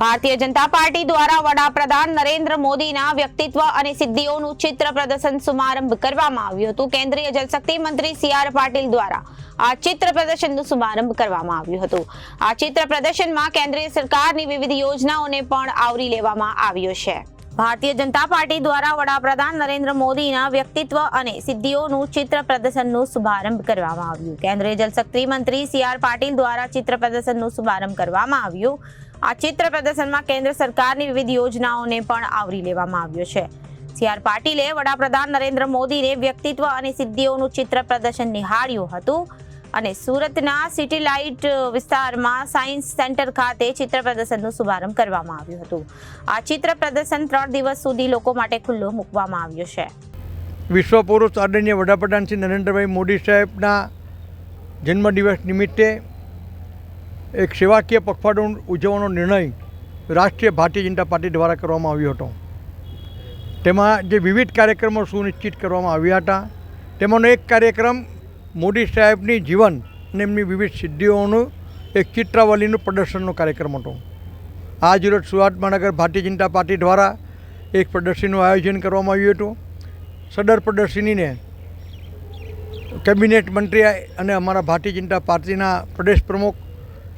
Bharatiya Janata party દ્વારા વડાપ્રધાન નરેન્દ્ર મોદીના વ્યક્તિત્વ અને સિદ્ધિઓનું ચિત્ર પ્રદર્શન શુભારંભ કરવામાં આવ્યું હતું. કેન્દ્રીય જલશક્તિ મંત્રી સી આર પાટીલ દ્વારા આ ચિત્ર પ્રદર્શનનો શુભારંભ કરવામાં આવ્યું હતું. આ ચિત્ર પ્રદર્શનમાં કેન્દ્રીય સરકારની વિવિધ યોજનાઓને પણ આવરી લેવામાં આવ્યો છે. ભારતીય જનતા પાર્ટી દ્વારા વડાપ્રધાન નરેન્દ્ર મોદીના વ્યક્તિત્વ અને સિદ્ધિઓનું ચિત્ર પ્રદર્શનનો શુભારંભ કરવામાં આવ્યું. કેન્દ્રીય જલશક્તિ મંત્રી સી આર પાટીલ દ્વારા ચિત્ર પ્રદર્શનનો શુભારંભ કરવામાં આવ્યું. આ ચિત્ર પ્રદર્શનમાં કેન્દ્ર સરકારની વિવિધ યોજનાઓને પણ આવરી લેવામાં આવ્યો છે. સી આર પાટીલે વડાપ્રધાન નરેન્દ્ર મોદીને વ્યક્તિત્વ અને સિદ્ધિઓનું ચિત્ર પ્રદર્શન નિહાળ્યું હતું અને સુરતના સિટી લાઇટ વિસ્તારમાં સાયન્સ સેન્ટર ખાતે ચિત્ર પ્રદર્શનનો શુભારંભ કરવામાં આવ્યું હતું. આ ચિત્ર પ્રદર્શન ત્રણ દિવસ સુધી લોકો માટે ખુલ્લો મૂકવામાં આવ્યો છે. વિશ્વ પુરુષ આદરણીય વડાપ્રધાન શ્રી નરેન્દ્રભાઈ મોદી સાહેબના જન્મદિવસ નિમિત્તે એક સેવાકીય પખવાડો ઉજવવાનો નિર્ણય રાષ્ટ્રીય ભારતીય જનતા પાર્ટી દ્વારા કરવામાં આવ્યો હતો. તેમાં જે વિવિધ કાર્યક્રમો સુનિશ્ચિત કરવામાં આવ્યા હતા. તેમાંનો એક કાર્યક્રમ મોદી સાહેબની જીવન અને એમની વિવિધ સિદ્ધિઓનું એક ચિત્રાવલીનું પ્રદર્શનનો કાર્યક્રમ હતો. આજ રોજ સુરત મહાનગર ભારતીય જનતા પાર્ટી દ્વારા એક પ્રદર્શનનું આયોજન કરવામાં આવ્યું હતું. સદર પ્રદર્શનીને કેબિનેટ મંત્રી અને અમારા ભારતીય જનતા પાર્ટીના પ્રદેશ પ્રમુખ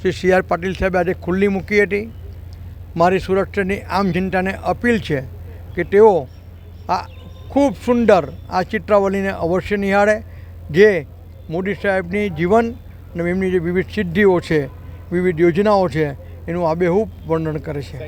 શ્રી સી આર પાટીલ સાહેબે આજે ખુલ્લી મૂકી હતી. મારી સુરક્ષાની આમ જનતાને અપીલ છે કે તેઓ આ ખૂબ સુંદર આ ચિત્રાવલીને અવશ્ય નિહાળે, જે મોદી સાહેબની જીવન અને એમની જે વિવિધ સિદ્ધિઓ છે, વિવિધ યોજનાઓ છે, એનું આબેહૂબ વર્ણન કરે છે.